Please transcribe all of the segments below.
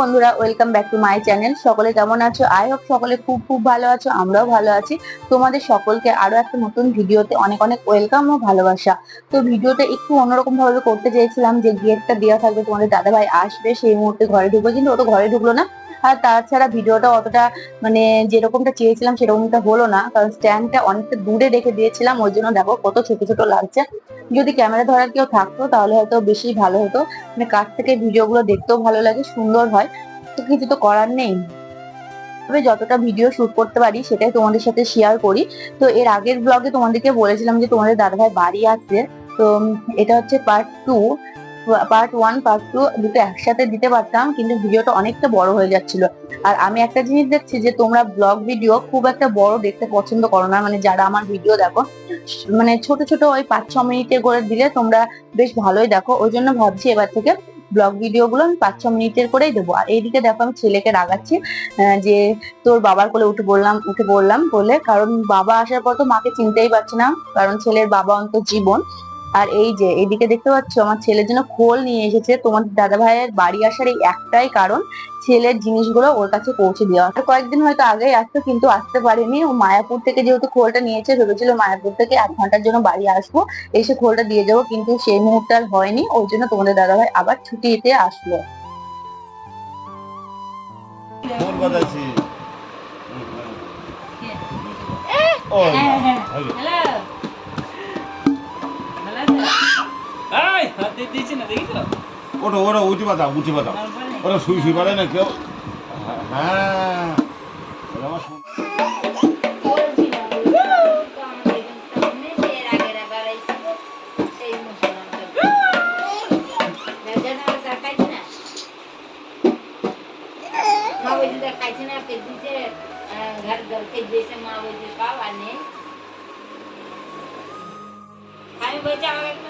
বন্ধুরা, welcome back to my channel. সকলে কেমন আছো? আই হোক সকলে খুব খুব ভালো আছো, আমরাও ভালো আছি। তোমাদের সকলকে আরও একটা নতুন ভিডিওতে অনেক অনেক ওয়েলকাম ও ভালোবাসা। তো ভিডিওটা একটু অন্যরকম ভাবে করতে চেয়েছিলাম যে গেটটা দেওয়া থাকবে তোমাদের দাদা ভাই আসবে, সেই মুহূর্তে ঘরে ঢুকবে। কিন্তু ও তো ঘরে ঢুকলো না। আর তাছাড়া ভিডিওটা অতটা মানে যেরকমটা চেয়েছিলাম সেরকমটা হলো না। কারণ স্ট্যান্ডটা অনেকটা দূরে রেখে দিয়েছিলাম, ওই জন্য দেখো কত ছোট ছোট লাগছে। যদি ক্যামেরা ধরার কেউ থাকতো তাহলে হয়তো বেশি ভালো হতো। মানে কাছ থেকে ভিডিওগুলো দেখতেও ভালো লাগে, সুন্দর হয়। তো কিছু তো করার নেই। তবে যতটা ভিডিও শুট করতে পারি সেটাই তোমাদের সাথে শেয়ার করি। তো এর আগের ব্লগে তোমাদেরকে বলেছিলাম যে তোমাদের দাদাভাই বাড়ি আসছে তো এটা হচ্ছে part two part one part two দুটো একসাথে দিতে পারতাম, কিন্তু ভিডিওটা অনেকটা বড় হয়ে যাচ্ছিল। আর আমি একটা জিনিস দেখছি যে, তোমরা ব্লগ ভিডিও খুব একটা বড় দেখতে পছন্দ করো না। মানে যারা আমার ভিডিও দেখো মানে ছোট ছোট ওই পাঁচ ছ মিনিটের করে দিলে তোমরা বেশ ভালোই দেখো। ওই জন্য ভাবছি এবার থেকে ব্লগ ভিডিও গুলো আমি পাঁচ ছ মিনিটের করেই দেবো। আর এইদিকে দেখো আমি ছেলেকে রাগাচ্ছি যে তোর বাবার কোলে উঠে বললাম উঠে বললাম বলে, কারণ বাবা আসার পর তো মাকে চিনতেই পারছি না, কারণ ছেলের বাবা অন্ত জীবন। আর এই যে এদিকে দেখতে পাচ্ছ আমার ছেলের জন্য খোল নিয়ে এসেছে। তোমার দাদা ভাইয়ের বাড়ি আসার এই একটাই কারণ ছেলের জিনিসগুলো ওর কাছে পৌঁছে দেওয়া। আর কয়েকদিন হয়তো আগেই আসতো কিন্তু আসতে পারেনি। ও মায়াপুর থেকে যেহেতু খোলটা নিয়েছে ভেবেছিল মায়াপুর থেকে এক ঘণ্টার জন্য বাড়ি আসব। এসে খোলটা দিয়ে যাব কিন্তু সেই মুহূর্তে আর হয়নি। ওই জন্য তোমাদের দাদা ভাই আবার ছুটিতে আসলো। ফোন বাজাইছি? হ্যালো। ওটা ওটা উঠে বাজাও উঠে বাজাও ওরা শুই শুই পারে না কেউ হ্যাঁ ওরা আমার শুন- घर घर के जैसे माँ वो जी का वाने আমি বলছি আমাকে একটু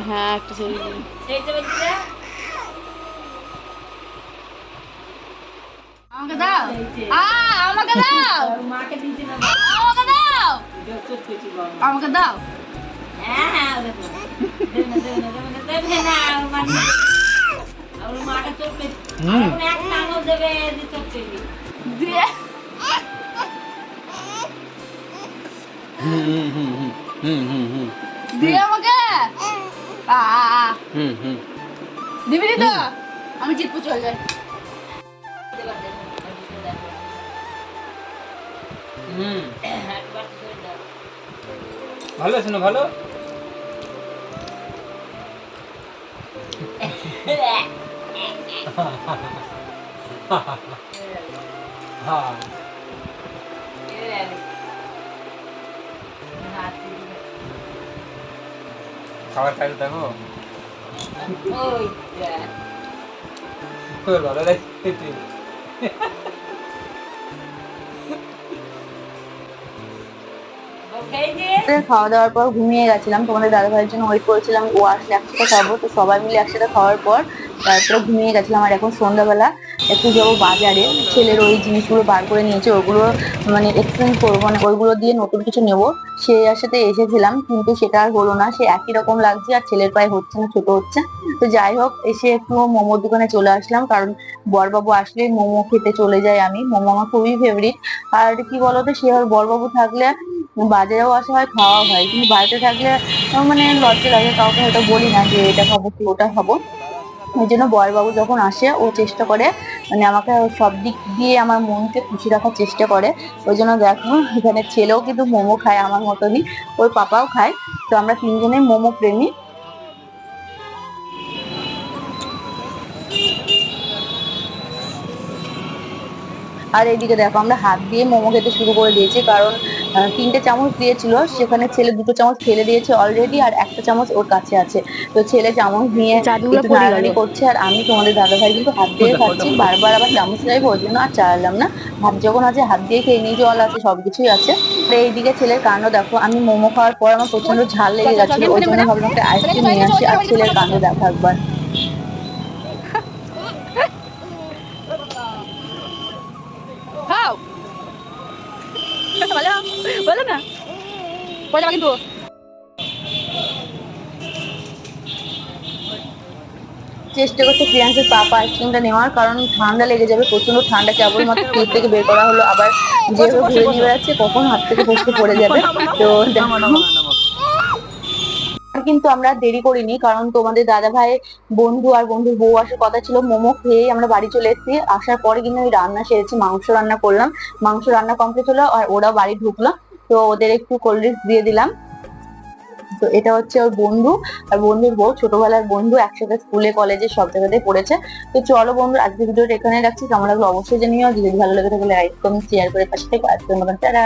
হ্যাঁ একটা ছবি আমাকে দাও। আমাকে দাও। মাকে আমাকে দাও। আমাকে দাও। হ্যাঁ হ্যাঁ দেখো দেবে না দেবে না দেবে না দেবে না আর মানে মাকে চোখ পেয়েছি হুম। এক টানো দেবে দি চোখ পেয়েছি দিয়ে। হুম হুম হুম হুম হুম হুম হুম। দিয়ে আমাকে। হুম হুম। দিবি তো? আমি জিতবো চল যাই। হুম। ভালো আছে না ভালো? হ্যাঁ খাবার খাইতে থাকো তোর ভালো লাগছে খাওয়া দাওয়ার পর ঘুমিয়ে গেছিলাম। তোমাদের দাদা ভাইয়ের জন্য ওয়েট করেছিলাম। ও আসলে একসাথে খাব। তো সবাই মিলে একসাথে খাওয়ার পর তারপরে ঘুমিয়ে গেছিলাম আর এখন সন্ধ্যাবেলা একটু যাব বাজারে। ছেলের ওই জিনিসগুলো বার করে নিয়েছে, ওগুলো মানে এক্সচেঞ্জ করব মানে ওইগুলো দিয়ে নতুন কিছু নেব। সে সাথে এসেছিলাম, কিন্তু সেটা আর হলো না, সে একই রকম লাগছে আর ছেলের পায়ে হচ্ছে না, ছোট হচ্ছে। তো যাই হোক, এসে একটু মোমোর দোকানে চলে আসলাম, কারণ বরবাবু আসলে মোমো খেতে চলে যাই আমি। মোমো আমার খুবই ফেভারিট আর কি বলতো, সে আর বরবাবু থাকলে বাজারেও আসা হয় খাওয়া হয়। কিন্তু বাড়িতে থাকলে মানে লজ্জা লাগে, কাউকে হয়তো বলি না যে এটা খাব কি ওটা খাব। ওই জন্য বরবাবু যখন আসে, ও চেষ্টা করে মানে আমাকে সব দিক দিয়ে আমার মনকে খুশি রাখার চেষ্টা করে। ওই জন্য দেখো, এখানে ছেলেও কিন্তু মোমো খায় আমার মতনই, ওর পাপাও খায়। তো আমরা তিনজনেই মোমো প্রেমী। আর এইদিকে দেখো, আমরা হাত দিয়ে মোমো খেতে শুরু করে দিয়েছি, কারণ তিনটে চামচ দিয়েছিল সেখানে ছেলে দুটো চামচ ফেলে দিয়েছে অলরেডি আর একটা চামচ ওর কাছে আছে। তো ছেলে চামচ নিয়ে পড়ে করছে আর আমি তোমাদের দাদা ভাই কিন্তু হাত দিয়ে খাচ্ছি বারবার আবার চামচ চাইব ওই জন্য আর চালালাম না। হাত যখন আছে হাত দিয়ে খেয়ে নিই জল আছে সবকিছুই আছে। আর এইদিকে ছেলের কাণ্ড দেখো আমি মোমো খাওয়ার পর আমার প্রচণ্ড ঝাল লেগে গেছিল ওই জন্য ভাবলাম একটা আইসক্রিম নিয়ে আসি আর ছেলের কাণ্ড দেখো একবার খাও বলো বলো না। যাবা কিন্তু চেষ্টা করছে প্রিয়াংশের পাপা আইসক্রিমটা নেওয়ার কারণ ঠান্ডা লেগে যাবে প্রচণ্ড ঠান্ডা ফ্রিজ থেকে বের করা হলো আবার যেভাবে ঘুরে নিয়ে বেড়াচ্ছে কখন হাত থেকে ফসকে পড়ে যাবে। তো কিন্তু আমরা দেরি করিনি কারণ তোমাদের দাদা ভাই বন্ধু আর বন্ধুর বউ আসার কথা ছিল মোমো খেয়ে আমরা বাড়ি চলে এসেছি। আসার পরে কিন্তু আমি রান্না সেরেছি মাংস রান্না করলাম। মাংস রান্না কমপ্লিট হলো আর ওরা বাড়ি ঢুকলো। তো ওদের একটু কোল্ড ড্রিঙ্কস দিয়ে দিলাম। তো এটা হচ্ছে ওর বন্ধু, আর বন্ধুর বউ, ছোটবেলার বন্ধু, একসাথে স্কুলে কলেজে সব জায়গাতে পড়েছে। তো চলো বন্ধু আজকে ভিডিওটা এখানে রাখছি। কেমন লাগল অবশ্যই জানিও। যদি ভালো লাগে তাহলে লাইক কমেন্ট শেয়ার করে পাশে থেকে। আজকের মতন, টাটা!